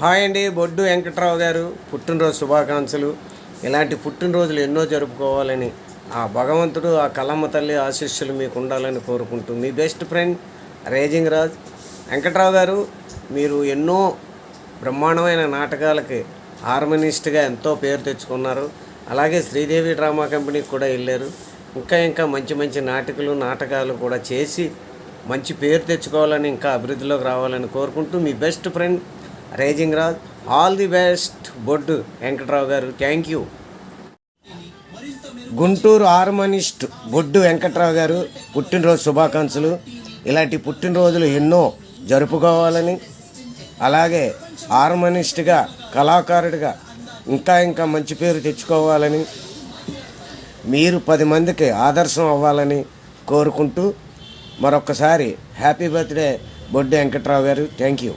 Hi అండి బొడ్డు వెంకట్రావు గారు. పుట్టినరోజు శుభాకాంక్షలు. ఇలాంటి పుట్టినరోజులు ఎన్నో జరుపుకోవాలని ఆ భగవంతుడు ఆ కలమ్మ తల్లి ఆశీస్సులు మీకు ఉండాలని కోరుకుంటూ మీ best friend raging Raj. Venkatrao గారు మీరు ఎన్నో బ్రహ్మాండమైన నాటకాలకి హార్మోనిస్ట్గా ఎంతో పేరు తెచ్చుకున్నారు. అలాగే శ్రీదేవి డ్రామా కంపెనీకి కూడా వెళ్ళారు. ఇంకా ఇంకా మంచి మంచి నాటకులు నాటకాలు కూడా చేసి మంచి పేరు తెచ్చుకోవాలని ఇంకా అభివృద్ధిలోకి రావాలని కోరుకుంటూ మీ best friend raging Raj all the best Boddu Venkatrao గారు. Thank you Guntur harmonist Boddu Venkatrao గారు పుట్టినరోజు శుభాకాంక్షలు. ఇలాంటి పుట్టినరోజులు ఎన్నో జరుపుకోవాలని అలాగే హార్మోనిస్ట్గా కళాకారుడిగా ఇంకా ఇంకా మంచి పేరు తెచ్చుకోవాలని మీరు పది మందికి ఆదర్శం అవ్వాలని కోరుకుంటూ మరొకసారి హ్యాపీ బర్త్డే బొడ్డు వెంకట్రావు గారు. Thank you